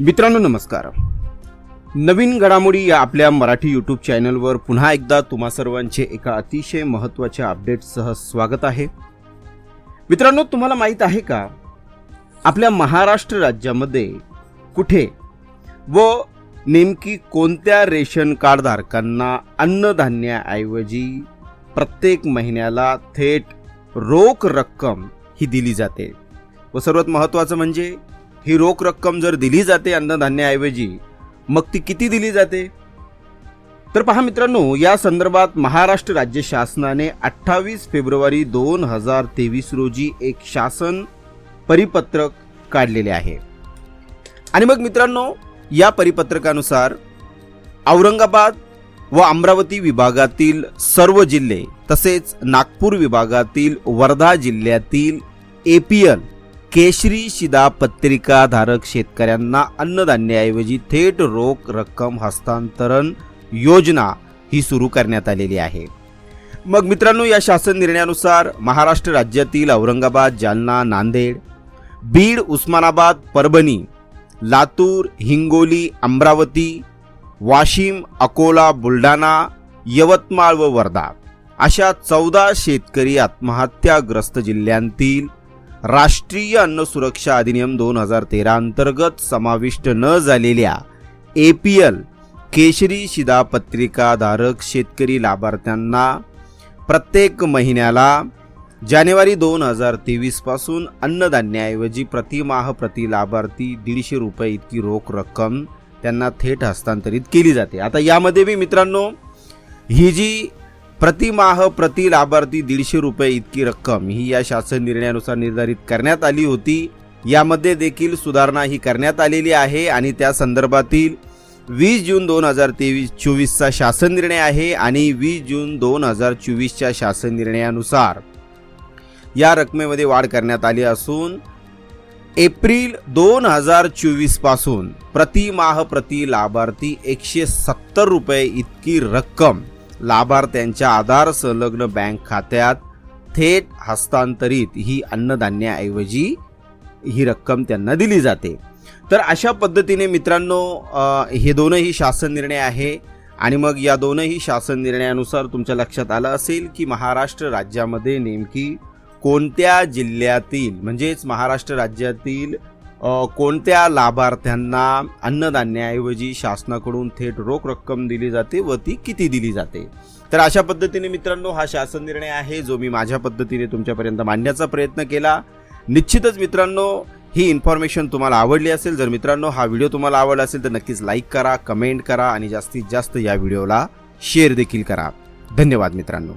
मित्रांनो नमस्कार. नवीन घडामोडी या आपल्या मराठी यूट्यूब चॅनलवर पुन्हा एकदा तुम्हा सर्वांचे एका अतिशय महत्त्वाच्या अपडेटसह स्वागत आहे. मित्रांनो तुम्हाला माहीत आहे का? आपल्या महाराष्ट्र राज्यामध्ये कुठे व नेमकी कोणत्या रेशन कार्डधारकांना अन्नधान्याऐवजी प्रत्येक महिन्याला थेट रोख रक्कम ही दिली जाते? व सर्वात महत्त्वाचं म्हणजे ही रोख रक्कम जर दिली जाते अन्नधान्याऐवजी मग ती किती दिली जाते? तर पहा मित्रांनो या संदर्भात महाराष्ट्र राज्य शासनाने अठ्ठावीस फेब्रुवारी दोन हजार तेवीस रोजी एक शासन परिपत्रक काढलेले आहे. आणि मग मित्रांनो या परिपत्रकानुसार औरंगाबाद व अमरावती विभागातील सर्व जिल्हे तसेच नागपूर विभागातील वर्धा जिल्ह्यातील एपीएल केशरी शिदा पत्रिकाधारक शेतकऱ्यांना अन्नधान्याऐवजी थेट रोख रक्कम हस्तांतरण योजना ही सुरू करण्यात आलेली आहे. मग मित्रांनो या शासन निर्णयानुसार महाराष्ट्र राज्यातील औरंगाबाद जालना नांदेड बीड उस्मानाबाद परभणी लातूर हिंगोली अमरावती वाशिम अकोला बुलढाणा यवतमाळ व वर्धा अशा चौदा शेतकरी आत्महत्याग्रस्त जिल्ह्यांतील राष्ट्रीय अन्न सुरक्षा अधिनियम दोन हजार तेरा अंतर्गत समाविष्ट न झालेल्या ए पी एल केशरी शिधापत्रिकाधारक शेतकरी लाभार्थ्यांना प्रत्येक महिन्याला जानेवारी दोन हजार तेवीसपासून अन्नधान्याऐवजी प्रतिमाह प्रति लाभार्थी दीडशे रुपये इतकी रोख रक्कम त्यांना थेट हस्तांतरित केली जाते. आता यामध्ये मी मित्रांनो ही जी प्रतिमाह प्रति लाभार्थी दीडशे रुपये इतकी रक्कम. ही या शासन निर्णयानुसार निर्धारित करण्यात आली होती. यामध्ये देखील सुधारणा ही करण्यात आलेली आहे आणि त्या संदर्भातील वीस जून दोन हजार तेवीस चोवीसचा शासन निर्णय आहे आणि वीस जून दोन हजार चोवीसच्या शासन निर्णयानुसार या रकमेमध्ये वाढ करण्यात आली असून एप्रिल दोन हजार चोवीसपासून प्रतिमाह प्रति लाभार्थी एकशे सत्तर रुपये इतकी रक्कम लाभार्थ्यांच्या आधार संलग्न बँक खात्यात थेट हस्तांतरित ही अन्नधान्याऐवजी ही रक्कम त्यांना दिली जाते. तर अशा पद्धतीने मित्रांनो हे दोनही शासन निर्णय आहे आणि मग या दोनही शासन निर्णयानुसार तुमच्या लक्षात आलं असेल की महाराष्ट्र राज्यामध्ये नेमकी कोणत्या जिल्ह्यातील म्हणजेच महाराष्ट्र राज्यातील कोणत्या लाभार्थ्यांना अन्नधान्याऐवजी शासनाकडून थेट रोख रक्कम दिली जाते व ती किती दिली जाते? तर अशा पद्धतीने मित्रांनो हा शासन निर्णय आहे जो मी माझ्या पद्धतीने तुमच्यापर्यंत मांडण्याचा प्रयत्न केला. निश्चितच मित्रांनो ही इन्फॉर्मेशन तुम्हाला आवडली असेल जर मित्रांनो हा व्हिडिओ तुम्हाला आवडला असेल तर नक्कीच लाईक करा कमेंट करा आणि जास्तीत जास्त या व्हिडिओला शेअर देखील करा. धन्यवाद मित्रांनो.